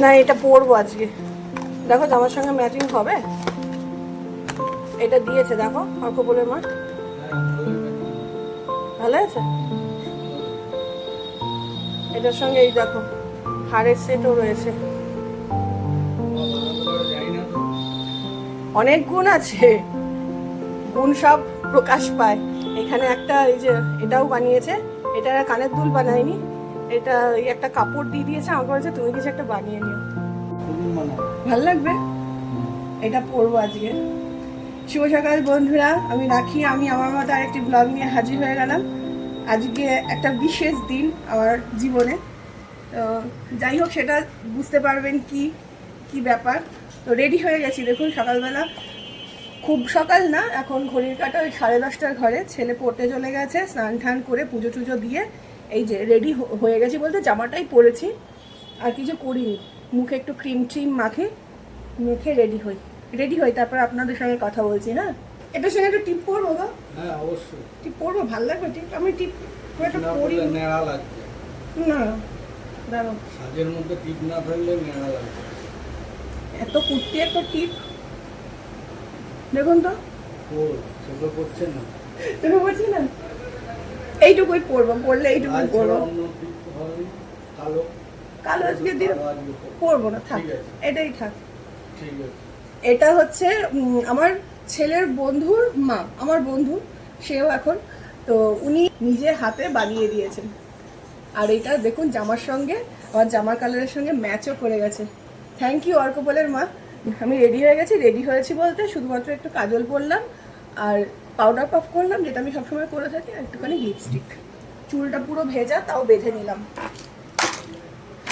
না, এটা পরবো আজকে। দেখো, জামার সঙ্গে ম্যাচিং হবে। এটা দিয়েছে, দেখো অর্ক বলে মা ভালো আছে? এটার সঙ্গে এই দেখো হাড়ের সেটও রয়েছে। অনেক গুণ আছে। গুণ সব প্রকাশ পায়। এখানে একটা এই যে, এটাও বানিয়েছে। এটা কানের দুল বানায়নি। এটা একটা কাপড় দিয়ে দিয়েছে, আমাকে বলেছে, তুমি কিছু একটা বানিয়ে নিও। ভালো লাগবে? এটা পরবো আজকে। শুভ সকাল বন্ধুরা, আমি রাখি। আমি, আমার মতো আরেকটি ব্লগ নিয়ে হাজির হয়ে গেলাম। আজকে একটা বিশেষ দিন আমার জীবনে। তো যাই হোক, সেটা বুঝতে পারবেন কি কি ব্যাপার। তো রেডি হয়ে গেছি, দেখুন সকালবেলা। খুব সকাল না, এখন ঘড়ির কাটা ওই সাড়ে দশটার ঘরে। ছেলে পড়তে চলে গেছে স্নান টান করে পুজো টুজো দিয়ে এই যে রেডি হয়ে গেছি বলতে জামাটাই পরেছি। আর কিছু করিনি মুখে একটু ক্রিম ট্রিম মাখে মেখে রেডি হই। রেডি হই তারপর আপনাদের সঙ্গে কথা বলছি না? এটার সঙ্গে একটু টিপ পরবো গো? হ্যাঁ অবশ্যই। টিপ পরবো? ভালো লাগবে টিপ আমি টিপ খুব একটা পরি নেড়া লাগছে না দাঁড়ো সাজের মধ্যে টিপ না ফেললে নেড়া লাগছে এত কুর্তি এত টিপ দেখুন তো। ও চোখে পড়ছে না। তুমি বলছি না? এইটুকুই পরবো পরলে এইটুকুই আজ পরবো। কালো? আজকে দিন। পরবো। না থাক এটাই থাক। এটা হচ্ছে আমার ছেলের বন্ধুর মা আমার বন্ধু সেও এখন তো উনি নিজে হাতে বানিয়ে দিয়েছেন। আর এটা দেখুন জামার সঙ্গে আমার জামার কালারের সঙ্গে ম্যাচও করে গেছে। থ্যাংক ইউ অর্কপলের মা। আমি রেডি হয়ে গেছি রেডি হয়েছি বলতে শুধুমাত্র একটু কাজল পরলাম আর পাউডার পাফ করলাম, যেটা আমি সবসময় করে থাকি, আর একটুখানি লিপস্টিক চুলটা পুরো ভেজা, তাও বেঁধে নিলাম।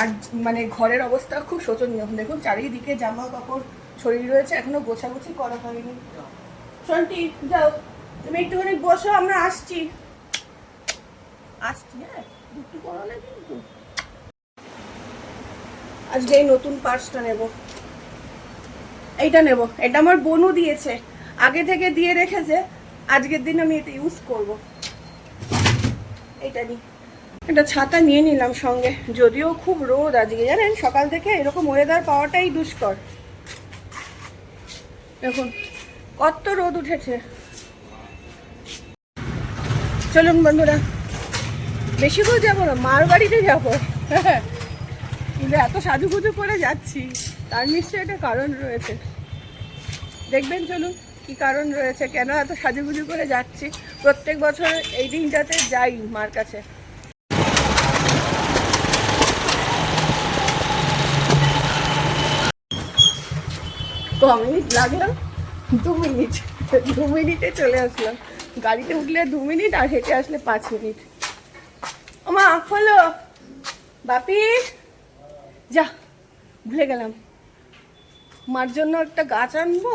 আর মানে ঘরের অবস্থা খুব শোচনীয়। দেখুন, চারিদিকে জামা কাপড় শরীর রয়েছে, এখনও গোছাগুছি করা হয়নি। শন্টি যাও। তুমি একটুখানি বসো, আমরা আসছি। আসছি হ্যাঁ? দুটো করো না কিন্তু। আজকে এই নতুন পার্সটা নেব। এইটা নেব। এটা আমার বোনও দিয়েছে। আগে থেকে দিয়ে রেখেছে। আজকের দিন আমি এটা ইউজ করব। এটা নিই একটা ছাতা নিয়ে নিলাম সঙ্গে। যদিও খুব রোদ আজকে, জানেন? সকাল থেকে এরকম ওয়েদার পাওয়াটাই দুষ্কর। দেখুন, কত রোদ উঠেছে। চলুন বন্ধুরা, বেশি করে যাব না, মার বাড়িতে যাব। কিন্তু এত সাজুগুজু করে যাচ্ছি, তার নিশ্চয়ই একটা কারণ রয়েছে। দেখবেন, চলুন। কি কারণ রয়েছে, কেন এত সাজুগুজু করে যাচ্ছি? প্রত্যেক বছর এই দিনটাতে যাই মার কাছে। ক মিনিট লাগল, দু মিনিট, দু মিনিটে চলে আসলাম। গাড়িতে উঠলে দু মিনিট আর হেঁটে আসলে পাঁচ মিনিট। ওমা হলো। বাপি, যা, ভুলে গেলাম। মার জন্য একটা গাছ আনব?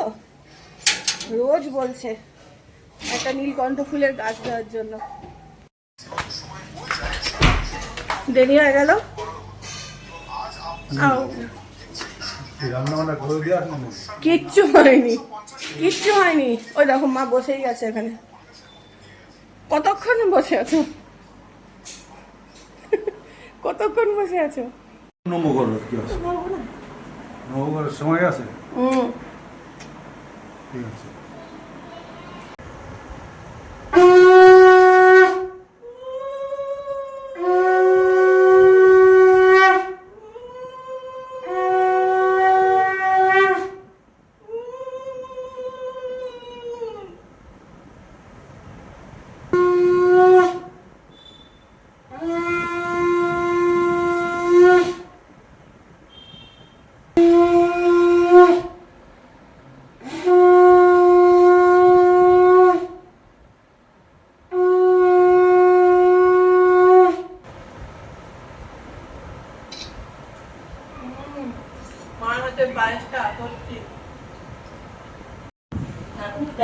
রোজ বলছে একটা নীলকণ্ঠ ফুলের গাছ দেওয়ার জন্য। দেরি হয়ে গেল? কিচ্ছু হয়নি কিচ্ছু হয়নি। ওই দেখো মা বসেই গেছে এখানে। কতক্ষণ বসে আছো? কতক্ষণ বসে আছো? নমগর কি আছে সময় আছে? হুম। ঠিক আছে মার হাতে পায়েসটা সত্যি দেখো দেখো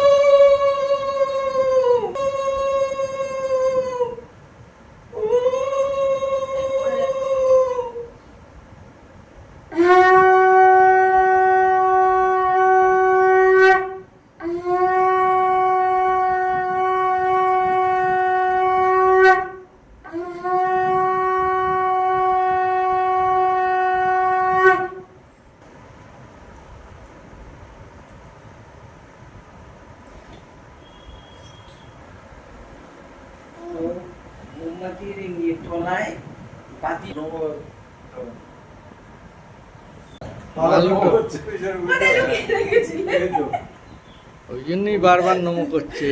বারবার নমো করছে।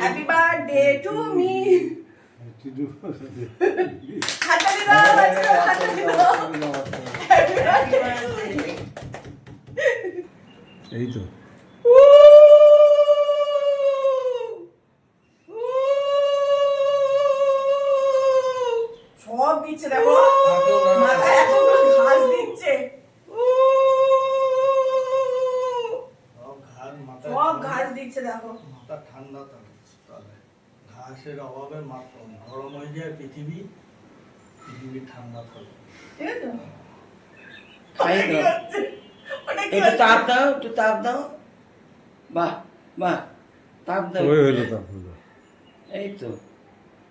হ্যাপি বার্থডে টু মি হাততালি দাও বাচ্চারা, হাততালি দাও হ্যাপি বার্থডে এই তো সব দিচ্ছে দেখো মাথায় এতগুলো ঘাস দিচ্ছে সব ঘাস দিচ্ছে দেখো মাথা ঠান্ডা থাকে তাহলে ঘাসের অভাবে মাথা গরম হয়ে যায় পৃথিবী পৃথিবী ঠান্ডা থাকে ঠিক আছে খাইয়ে কি দাও। হচ্ছে? ওটা কি একটু হচ্ছে? তাপ দাও একটু তাপ দাও বাহ বাহ তাপ দাও ওই হলো তা হলো এই তো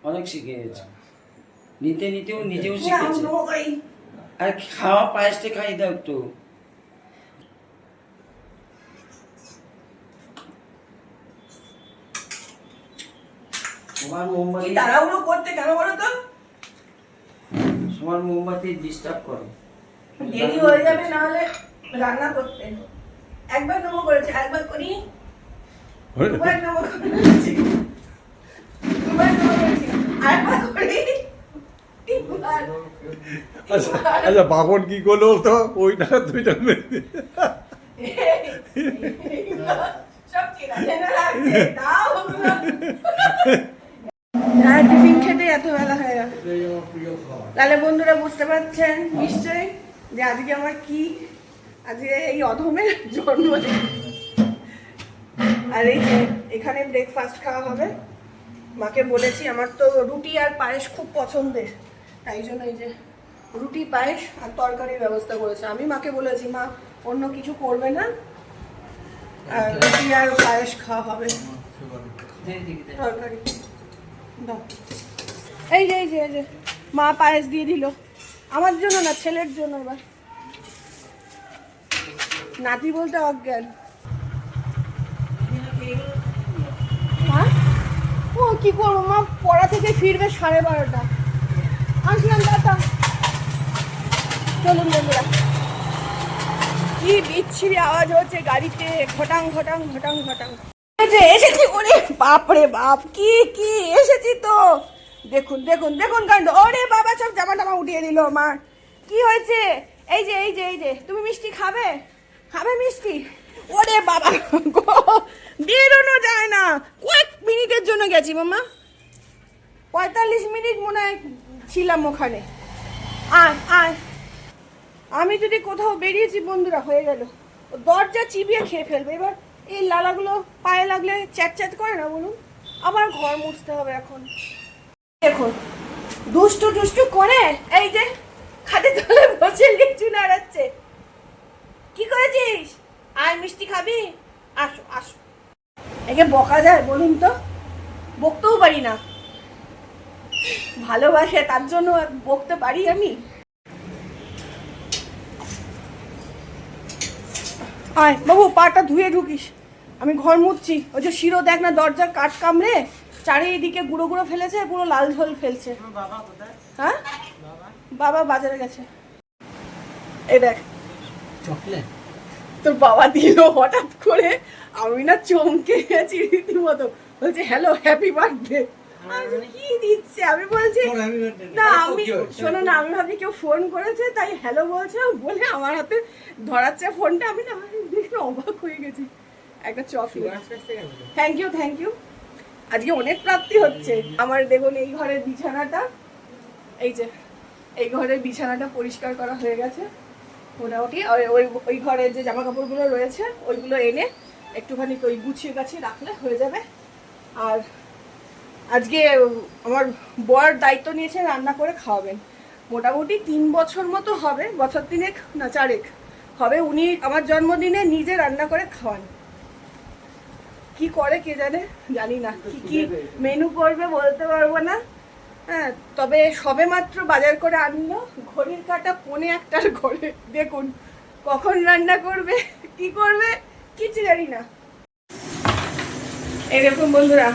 অনেক শিখে গেছে নিতে নিতেও নিজেও শিখেছে। আর খাওয়া পায়েসটা খাইয়ে দাও একটু। তোমার মোমবাতি তাড়াহুড়ো করতে কেন বলো তো? তোমার মোমবাতি ডিস্টার্ব করে। দেরি হয়ে যাবে না হলে রান্না করতে। একবার নেব করেছে একবার করি দুবার করেছি। দুবার করেছি। আরেকবার করি। আচ্ছা আচ্ছা বাবন কি করল তো ওই দুইটা মেরে সব চেনা চেনা লাগছে দাও ওগুলো। টিফিন খেতে এত বেলা হয়ে গেল। তাহলে বন্ধুরা বুঝতে পারছেন নিশ্চয়ই যে আজকে আমার কি আজকে এই অধমের জন্মদিন আর এই যে এখানে ব্রেকফাস্ট খাওয়া হবে। মাকে বলেছি আমার তো রুটি আর পায়েস খুব পছন্দের। তাই জন্য এই যে রুটি পায়েস আর তরকারির ব্যবস্থা করেছে। আমি মাকে বলেছি মা অন্য কিছু করবে না। আর রুটি আর পায়েস খাওয়া হবে। তরকারি। এই যে এই যে এই যে মা পায়েস দিয়ে দিল। আমার জন্য না ছেলের জন্য এবার। নাতি বলতে অজ্ঞান। হ্যাঁ? ও, কি করব? মা পড়া থেকে ফিরবে সাড়ে বারোটা। আসলাম দাদা চলুন বন্ধুরা। কি বিচ্ছিরি আওয়াজ হচ্ছে গাড়িতে। ঘটাং ঘটাং ঘটাং ঘটাং। এসেছি ওরে বাপ রে বাপ। কি কি? এসেছি তো। দেখুন দেখুন দেখুন কাণ্ড। ওরে বাবা, সব জামা টামা উঠিয়ে দিল আমার কি হয়েছে? এই যে এই যে এই যে, তুমি মিষ্টি খাবে? খাবে মিষ্টি? ওরে বাবা বেরোনো যায় না। কয়েক মিনিটের জন্য গেছি মামা পঁয়তাল্লিশ মিনিট মনে হয় ছিলাম ওখানে। আয় আয়। আমি যদি কোথাও বেরিয়েছি, বন্ধুরা, হয়ে গেল। দরজা চিবিয়ে খেয়ে ফেলবে। এবার এই লালাগুলো পায়ে লাগলে চ্যাট চ্যাট করে না বলুন? আবার ঘর মুছতে হবে এখন। দেখুন, দুষ্টু টুষ্টু করে এই যে খাটে তলে বসে লিচু নাড়াচ্ছে। কি করেছিস? আয় মিষ্টি খাবি। আসো আসো। একে বকা যায় বলুন তো। বকতেও পারি না। ভালোবাসে তার জন্য বকতে পারি আমি? আয় বাবু পাটা ধুয়ে ঢুকিস। আমি ঘর মুছছি। ওই যে শিরো দেখ না দরজার কাঠ কামড়ে চারিদিকে গুঁড়ো গুঁড়ো ফেলেছে পুরো লাল ঝোল ফেলছে। হ্যাঁ? বাবা বাজারে গেছে। এই দেখ চকলেট? তোর বাবা দিল হঠাৎ করে। আমি না চমকে গেছি রীতিমতো। বলছে হ্যালো হ্যাপি বার্থডে কি দিচ্ছে? আমি বলছি না আমি শোনো না আমি ভাবি কেউ ফোন করেছে তাই হ্যালো বলছে। বলে আমার হাতে ধরাচ্ছে ফোনটা আমি না দেখে অবাক হয়ে গেছি। একটা chocolate. Thank you thank you আজকে অনেক প্রাপ্তি হচ্ছে। আমার দেখুন এই ঘরের বিছানাটা এই যে এই ঘরের বিছানাটা পরিষ্কার করা হয়ে গেছে। মোটামুটি ওই ওই ঘরের যে জামা কাপড়গুলো রয়েছে ওইগুলো এনে একটুখানি ওই গুছিয়ে গাছিয়ে রাখলে হয়ে যাবে। আর আজকে আমার বর দায়িত্ব নিয়েছে রান্না করে খাওয়াবেন। মোটামুটি তিন বছর মতো হবে বছর তিনেক না চারেক হবে। উনি আমার জন্মদিনে নিজে রান্না করে খাওয়ান। কি করে কে জানে? জানি না। কি কি মেনু করবে বলতে পারব না। হ্যাঁ তবে সবে মাত্র বাজার করে আনলো। ঘড়ির কাটা পনে একটার ঘরে। দেখুন কখন রান্না করবে কি করবে কিছু জানি না। এই দেখুন বন্ধুরা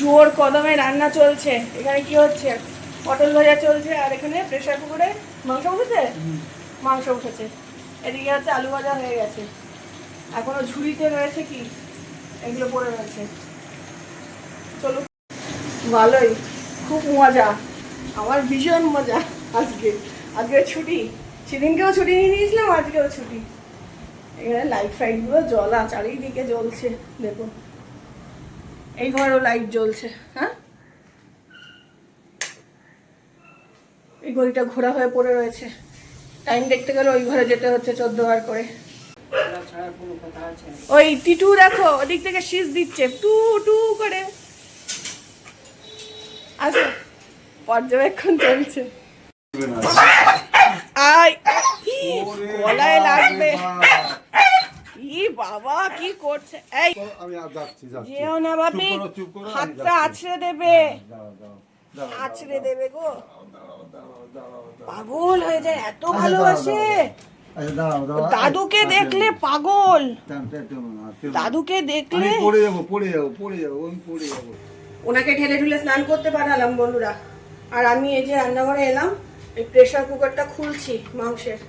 জোর কদমে রান্না চলছে। এখানে কি হচ্ছে? পটল ভাজা চলছে আর এখানে প্রেশার কুকারে মাংস উঠেছে মাংস উঠেছে এদিকে হচ্ছে আলু ভাজা হয়ে গেছে। এখনও ঝুড়িতে রয়েছে কি? এগুলো পড়ে রয়েছে। চলো ভালোই। খুব মজা। আমার ভীষণ মজা আজকে। আজকে ছুটি। সেদিনকেও ছুটি নিয়ে নিয়েছিলাম আজকেও ছুটি। এখানে লাইট ফাইটগুলো জ্বলা চারিদিকে জ্বলছে দেখুন। এই ঘরেও লাইট জ্বলছে হ্যাঁ? এই ঘড়িটা ঘোরা হয়ে পড়ে রয়েছে। টাইম দেখতে গেলে ওই ঘরে যেতে হচ্ছে চোদ্দ বার করে। ওই টিটু দেখো ওদিক থেকে শীষ দিচ্ছে টু টু করে। আসো পর্যবেক্ষণ চলছে। আয় গলায় লাগবে। ই বাবা কি করছে? এই যেও না বাপি হাতটা আছড়ে দেবে। দাঁড়াও, দাঁড়াও, আছড়ে দেবে গো। পাগল হয়ে যায় এত ভালোবাসে। দাদুকে দেখলে পাগল। দাদুকে দেখলে পড়ে যাব পড়ে যাব পড়ে যাব আমি পড়ে যাব। ওনাকে ঠেলে ঠুলে স্নান করতে পাঠালাম বন্ধুরা। আর আমি এই যে রান্নাঘরে এলাম, এই প্রেশার কুকারটা খুলছি মাংসের।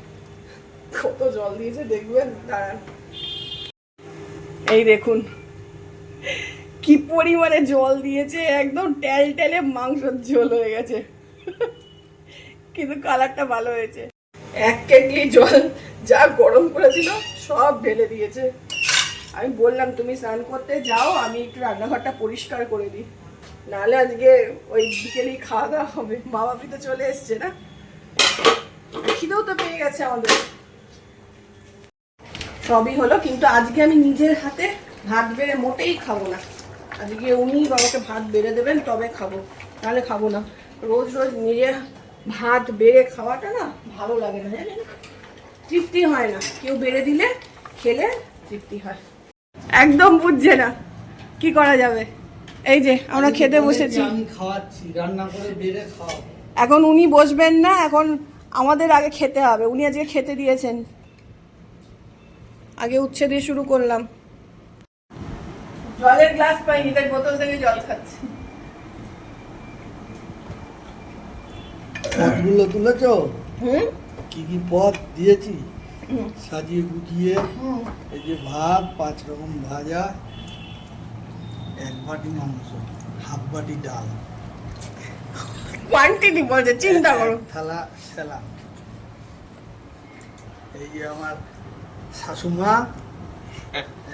কত জল দিয়েছে দেখবেন? দাঁড়ান। এই দেখুন, কি পরিমাণে জল দিয়েছে, একদম টেল টেলে মাংসের ঝোল হয়ে গেছে। কিন্তু কালারটা ভালো হয়েছে। এক কেটলি জল যা গরম করেছিল, সব ঢেলে দিয়েছে। আমি বললাম, তুমি স্নান করতে যাও, আমি একটু রান্নাঘরটা পরিষ্কার করে দিই। নাহলে আজকে ওই বিকেলেই খাওয়া দাওয়া হবে। মা বাপি তো চলে এসছে না? খিদেও তো পেয়ে গেছে আমাদের। সবই হলো, কিন্তু আজকে আমি নিজের হাতে ভাত বেড়ে মোটেই খাব না। আজকে উনি বাবাকে ভাত বেড়ে দেবেন, তবে খাব। নাহলে খাব না। রোজ রোজ নিজে ভাত বেড়ে খাওয়াটা না ভালো লাগে না, জানেন? তৃপ্তি হয় না। কেউ বেড়ে দিলে খেলে তৃপ্তি হয়। একদম বুঝছে না কি করা যাবে। এই যে আমরা খেতে বসেছি। এখন উনি বসবেন না এখন আমাদের আগে খেতে হবে। উনি আজকে খেতে দিয়েছেন। আগে উচ্ছে দিয়ে শুরু করলাম। জলের গ্লাস পাইনি তাই বোতল থেকে জল খাচ্ছি। পদগুলো তুলেছ? কি কি পদ দিয়েছি? সাজিয়ে গুছিয়ে এই যে ভাত পাঁচ রকম ভাজা এক বাটি মাংস হাফ বাটি ডাল। কোয়ান্টিটি বলছে চিন্তা করো। থালা স্যালাড এই যে আমার শাশুমা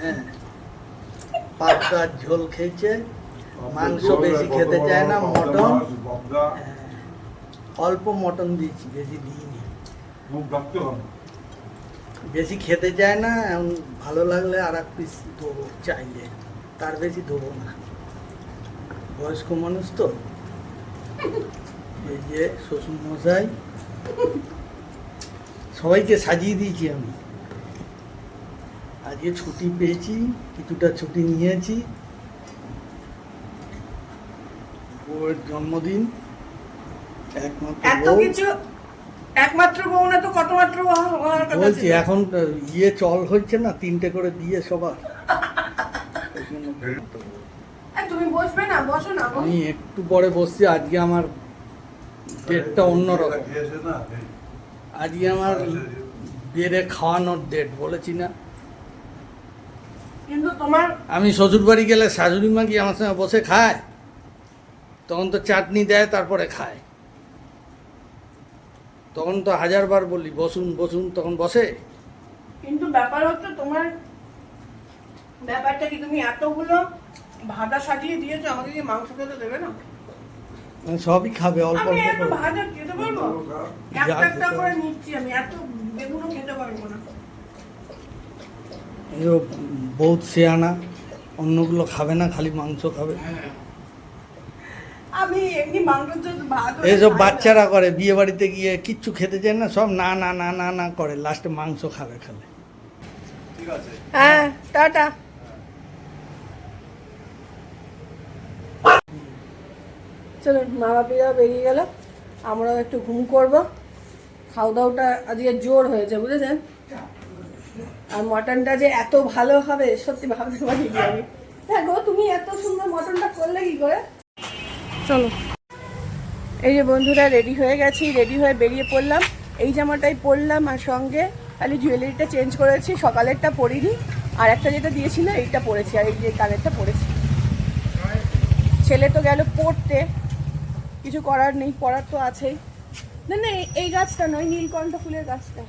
হ্যাঁ পাতলার ঝোল খেয়েছে মাংস বেশি খেতে চায় না মটন। হ্যাঁ, অল্প মটন দিয়েছি বেশি দিইনি। মুখ বেশি খেতে চায় না ভালো লাগলে আর এক পিস দেবো চাইলে। তার বেশি দেবো না। বয়স্ক মানুষ তো। এই যে শ্বশুর মশাই। সবাইকে সাজিয়ে দিয়েছি আমি। আজকে ছুটি পেয়েছি কিছুটা ছুটি নিয়েছি। বউয়ের জন্মদিন। একমাত্র বউ। না তো কত মাত্র বলছি এখন ইয়ে চল হচ্ছে না তিনটে করে দিয়ে সবার ওই জন্য এই, তুমি বসবে না বসো না আমি একটু পরে বসছি আজকে আমার ডেটটা অন্যরকম। আজকে আমার বেড়ে খাওয়ানোর ডেট বলেছি না। কিন্তু তোমার আমি শ্বশুর বাড়ি গেলে শাশুড়ি মা কি আমার সঙ্গে বসে খায়? তখন তো চাটনি দেয় তারপরে খায়। তখন তো হাজারবার বলি বসুন বসুন তখন বসে? কিন্তু ব্যাপার হচ্ছে তোমার ব্যাপারটা কি তুমি এতগুলো ভাজা সাজিয়ে দিয়েছ আমাকে কি মাংস খেতে দেবে না? মানে সবই খাবে অল্প আমি অল্প করে। ভাজা খেতে পারব? একটা একটা করে নিচ্ছি আমি এত বেগুনও খেতে পারব না। বহুত শেয়ানা অন্যগুলো খাবে না খালি মাংস খাবে। আমি এমনি মাংস ভাত এইসব বাচ্চারা করে বিয়ে বাড়িতে গিয়ে কিচ্ছু খেতে চায় না সব না না না না না করে লাস্টে মাংস খাবে খাবে ঠিক আছে। হ্যাঁ টাটা। চলুন মা বাপিরা বেরিয়ে গেল। আমরাও একটু ঘুম করব। খাওয়া দাওয়াটা আজকে জোর হয়েছে, বুঝেছেন? আর মটনটা যে এত ভালো হবে, সত্যি ভাবতে পারিনি আমি। হ্যাঁ গো, তুমি এত সুন্দর মটনটা করলে কি করে? চলো। এই যে বন্ধুরা, রেডি হয়ে গেছি, রেডি হয়ে বেরিয়ে পড়লাম। এই জামাটাই পরলাম আর সঙ্গে খালি জুয়েলারিটা চেঞ্জ করেছি, সকালেরটা পরিনি। আর একটা যেটা দিয়েছিল, এইটা পরেছি, আর এই যে কানেরটা পরেছি। ছেলে তো গেল পড়তে। কিছু করার নেই, পড়ার তো আছেই। না না, এই- গাছটা নয়, নীলকণ্ঠ ফুলের গাছটা।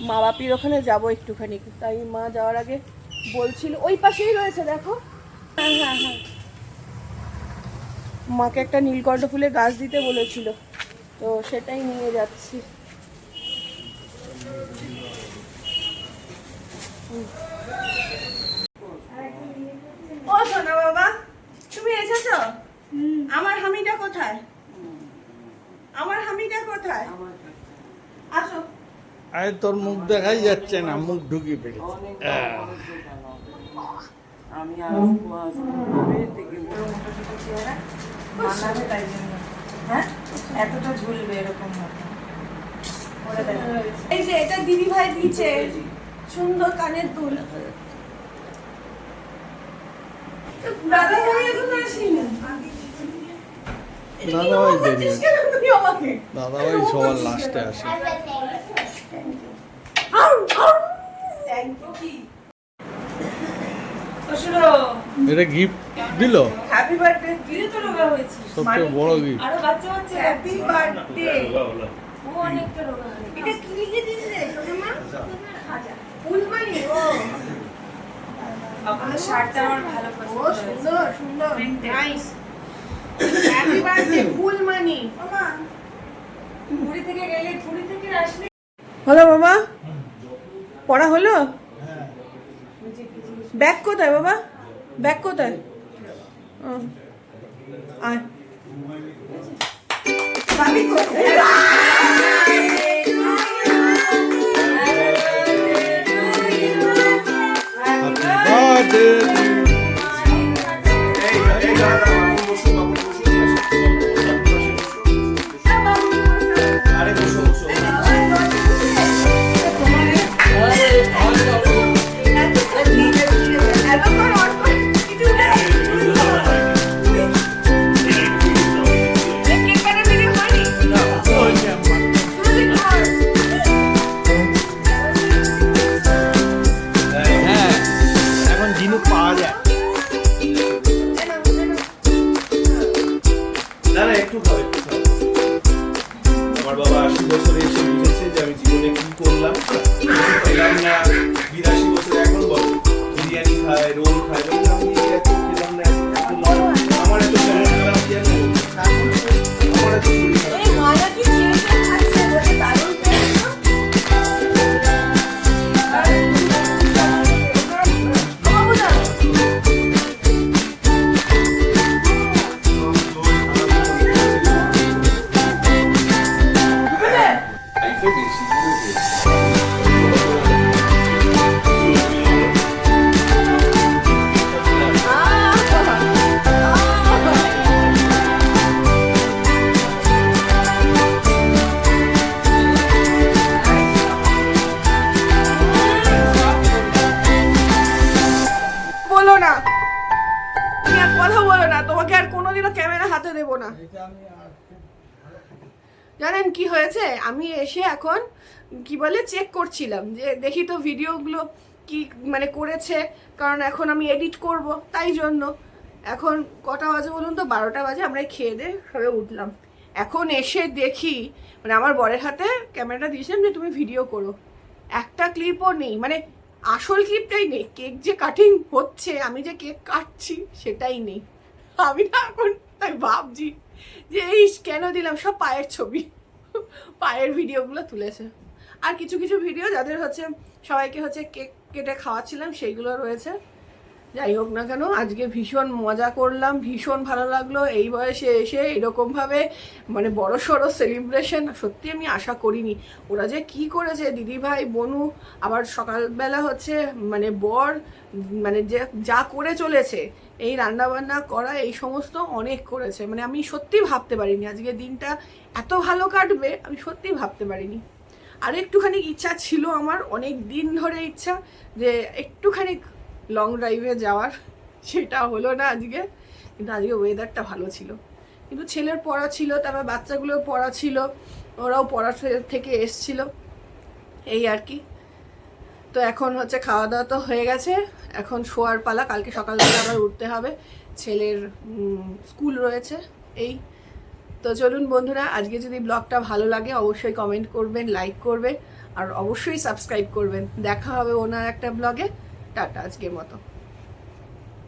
মা বাপির ওখানে যাব একটুখানি, তাই মা যাওয়ার আগে বলছিল, ওই পাশেই রয়েছে, দেখো। হ্যাঁ হ্যাঁ হ্যাঁ। মাকে একটা নীলকণ্ঠ ফুলের গাছ দিতে বলেছিল, তো সেটাই নিয়ে যাচ্ছি। হুম। ও সোনা বাবা তুমি এসেছ আমার হামিটা কোথায়? আমার হামিটা কোথায়? আসো। আরে তোর মুখ দেখাই যাচ্ছে না মুখ ঢুকিয়ে পেরেছে আমি হ্যাঁ এতটা ঝুলবে এরকম এই যে এটা দিদি ভাই দিয়েছে সুন্দর কানের দুল। দাদা ভাই এখন আসেনি। দাদা ভাই দেরি বলছিস কেন তুই আমাকে দাদা ভাই সবার লাস্টে আসে। এটা গিফট দিল? Happy birthday. গিরে তো রোগা হয়েছে সবচেয়ে বড় গিফট আরও বাচ্চা বাচ্চা Happy birthday. ও অনেকটা রোগা এটা কি লিখে দিয়েছে সোনামা? ফুলমানি ও। আপনার শার্টটা আমার ভালো পছন্দ সুন্দর সুন্দর। নাইস হ্যাপি বার্থডে ফুলমানি মামা পুরী থেকে গেলে পুরী থেকে আসলে হলো বাবা পড়া হলো? ব্যাগ কোথায় বাবা? ব্যাগ কোথায়? আয়। কোথায়? বছরে এসে বুঝেছে যে আমি জীবনে কি করলাম পেলাম না। কি বলে চেক করছিলাম যে দেখি তো ভিডিওগুলো কি মানে করেছে, কারণ এখন আমি এডিট করব, তাই জন্য। এখন কটা বাজে বলুন তো? বারোটা বাজে, আমরা খেয়ে দিয়ে সবে উঠলাম। এখন এসে দেখি মানে আমার বরের হাতে ক্যামেরাটা দিয়েছিলাম যে তুমি ভিডিও করো। একটা ক্লিপও নেই মানে আসল ক্লিপটাই নেই। কেক যে কাটিং হচ্ছে, আমি যে কেক কাটছি, সেটাই নেই। আমি না এখন তাই ভাবছি যে এই কেন দিলাম? সব পায়ের ছবি। পায়ের ভিডিওগুলো তুলেছে। আর কিছু কিছু ভিডিও যাদের হচ্ছে সবাইকে হচ্ছে কেক কেটে খাওয়াচ্ছিলাম, সেইগুলো রয়েছে। যাই হোক না কেন, আজকে ভীষণ মজা করলাম, ভীষণ ভালো লাগল। এই বয়সে এসে এরকমভাবে মানে বড় সড়ো সেলিব্রেশন সত্যি আমি আশা করিনি। ওরা যে কি করেছে দিদি ভাই বনু, আবার সকালবেলা হচ্ছে মানে বর মানে যে যা করে চলেছে, এই রান্নাবান্না করা, এই সমস্ত অনেক করেছে। মানে আমি সত্যি ভাবতে পারিনি, আজকে দিনটা এত ভালো কাটবে, আমি সত্যি ভাবতে পারিনি। আর একটুখানি ইচ্ছা ছিল আমার, অনেক দিন ধরে ইচ্ছা যে একটুখানি লং ড্রাইভে যাওয়ার। সেটা হলো না আজকে, কিন্তু আজকে ওয়েদারটা ভালো ছিল। কিন্তু ছেলের পড়া ছিল, তারপর বাচ্চাগুলোর পড়া ছিল, ওরাও পড়া থেকে এসছিল। এই আর কি। তো এখন হচ্ছে খাওয়া দাওয়া তো হয়ে গেছে। এখন শোয়ার পালা, কালকে সকালবেলা আবার উঠতে হবে। ছেলের স্কুল রয়েছে, এই তো চলুন বন্ধুরা, আজকে যদি ব্লগটা ভালো লাগে, অবশ্যই কমেন্ট করবেন লাইক করবেন, আর অবশ্যই সাবস্ক্রাইব করবেন। দেখা হবে ওনার একটা ব্লগে। টাটা, আজকের মতো।